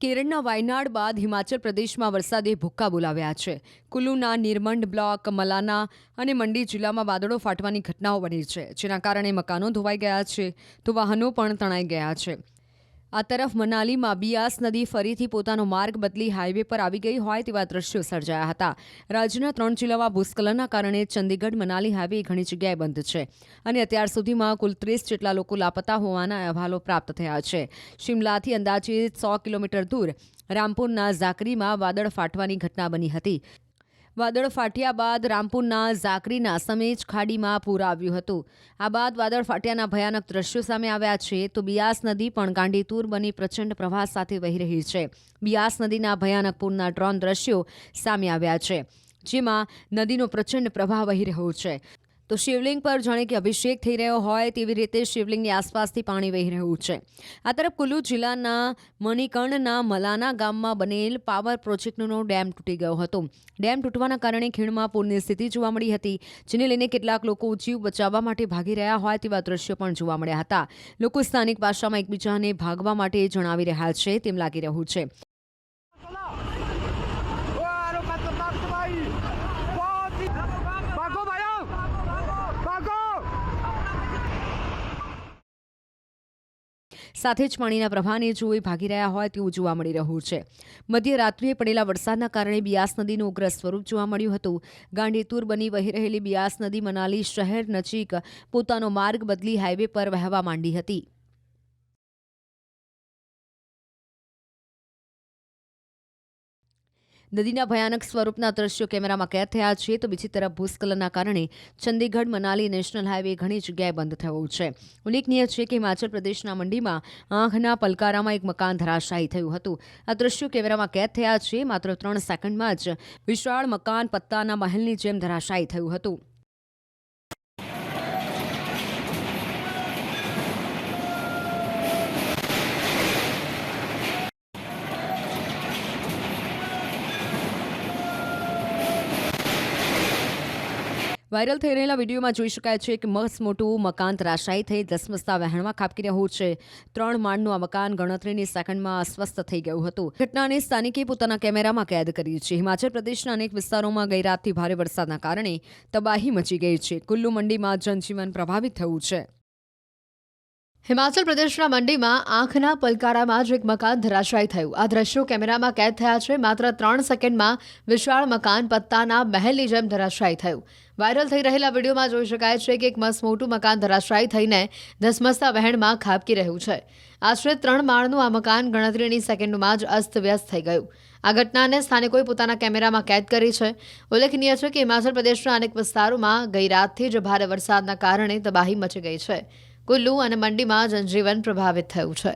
કેરળના વાયનાડ બાદ હિમાચલ પ્રદેશમાં વરસાદે ભૂક્કા બોલાવ્યા છે. કુલુના, નિર્મંડ બ્લોક, મલાના અને મંડી જિલ્લામાં વાદળો ફાટવાની ઘટનાઓ બની છે, જેના કારણે મકાનો ધોવાઈ ગયા છે, તો વાહનો પણ તણાઈ ગયા છે. આ તરફ મનાલીમાં બિયાસ નદી ફરીથી પોતાનો માર્ગ બદલી હાઈવે પર આવી ગઈ હોય તેવા દ્રશ્યો સર્જાયા હતા. રાજ્યના ત્રણ જિલ્લામાં ભૂસ્ખલનના કારણે ચંદીગઢ મનાલી હાઈવે ઘણી જગ્યાએ બંધ છે અને અત્યાર સુધીમાં કુલ ત્રીસ જેટલા લોકો લાપતા હોવાના અહેવાલો પ્રાપ્ત થયા છે. શિમલાથી અંદાજે સો કિલોમીટર દૂર રામપુરના ઝાકરીમાં વાદળ ફાટવાની ઘટના બની હતી. વાદળ ફાટ્યા બાદ રામપુરના ઝાકરીના સમેજ ખાડીમાં પૂર આવ્યું હતું. આ બાદ વાદળ ફાટ્યાના ભયાનક દ્રશ્યો સામે આવ્યા છે તો બિયાસ નદી પણ ગાંડીતુર બની પ્રચંડ પ્રવાહ સાથે વહી રહી છે. બિયાસ નદીના ભયાનક પૂરના ડ્રોન દ્રશ્યો સામે આવ્યા છે, જેમાં નદીનો પ્રચંડ પ્રવાહ વહી રહ્યો છે. તો શિવલિંગ પર જાણે કે અભિષેક થઈ રહ્યો હોય તેવી રીતે શિવલિંગની આસપાસથી પાણી વહી રહ્યું છે. આ તરફ કુલ્લુ જિલ્લાના મણિકર્ણના મલાના ગામમાં બનેલ પાવર પ્રોજેક્ટનો ડેમ તૂટી ગયો હતો. ડેમ તૂટવાના કારણે ખીણમાં પૂરની સ્થિતિ જોવા મળી હતી, જેને લઈને કેટલાક લોકો જીવ બચાવવા માટે ભાગી રહ્યા હોય તેવા દ્રશ્યો પણ જોવા મળ્યા હતા. લોકો સ્થાનિક ભાષામાં એકબીજાને ભાગવા માટે જણાવી રહ્યા છે, તેમ લાગી રહ્યું છે. સાથે જ પાણીના પ્રવાહને જોઈ ભાગી રહ્યા હોય તેવું જોવા મળી રહ્યું છે. મધ્યરાત્રિએ પડેલા વરસાદના કારણે બિયાસ નદીનું ઉગ્ર સ્વરૂપ જોવા મળ્યું હતું. ગાંડીતુર બની વહી રહેલી બિયાસ નદી મનાલી શહેર નજીક પોતાનો માર્ગ બદલી હાઈવે પર વહેવા માંડી હતી. નદીના ભયાનક સ્વરૂપના દ્રશ્યો કેમેરામાં કેદ થયા છે તો બીજી તરફ ભૂસ્ખલનના કારણે ચંદીગઢ, મનાલી નેશનલ હાઈવે ઘણી જગ્યાએ બંધ થયો છે. ઉલ્લેખનીય છે કે હિમાચલ પ્રદેશના મંડીમાં આંખના પલકારામાં એક મકાન ધરાશાયી થયું હતું. આ દ્રશ્યો કેમેરામાં કેદ થયા છે, માત્ર ત્રણ સેકન્ડમાં જ વિશાળ મકાન પત્તાના મહેલની જેમ ધરાશાયી થયું હતું. વાયરલ થઈ રહેલા વિડીયોમાં જોઈ શકાય છે કે મસ્ત મોટું મકાન ધરાશાયી થઈ ધસમસતા વહેણમાં ખાબકી રહ્યું છે. ત્રણ માળનું આ મકાન ગણતરીની સેકન્ડમાં અસ્વસ્થ થઈ ગયું હતું. ઘટનાને સ્થાનિકે પોતાના કેમેરામાં કેદ કરી છે. હિમાચલ પ્રદેશના અનેક વિસ્તારોમાં ગઈ રાતથી ભારે વરસાદના કારણે તબાહી મચી ગઈ છે. કુલ્લુ મંડીમાં જનજીવન પ્રભાવિત થયું છે. હિમાચલ પ્રદેશના મંડીમાં આંખના પલકારામાં જ એક મકાન ધરાશાયી થયું. આ દ્રશ્યો કેમેરામાં કેદ થયા છે. માત્ર ત્રણ સેકન્ડમાં વિશાળ મકાન પત્તાના મહેલની જેમ ધરાશાયી થયું. વાયરલ થઈ રહેલા વિડીયોમાં જોઈ શકાય છે કે એક મસ્ત મોટું મકાન ધરાશાયી થઈને ધસમસતા વહેણમાં ખાબકી રહ્યું છે. આશરે ત્રણ માળનું આ મકાન ગણતરીની સેકન્ડમાં જ અસ્તવ્યસ્ત થઈ ગયું. આ ઘટનાને સ્થાનિકોએ પોતાના કેમેરામાં કેદ કરી છે. ઉલ્લેખનીય છે કે હિમાચલ પ્રદેશના અનેક વિસ્તારોમાં ગઈ રાતથી જ ભારે વરસાદના કારણે તબાહી મચી ગઈ છે. કુલ્લુ અને મંડીમાં જનજીવન પ્રભાવિત થયું છે.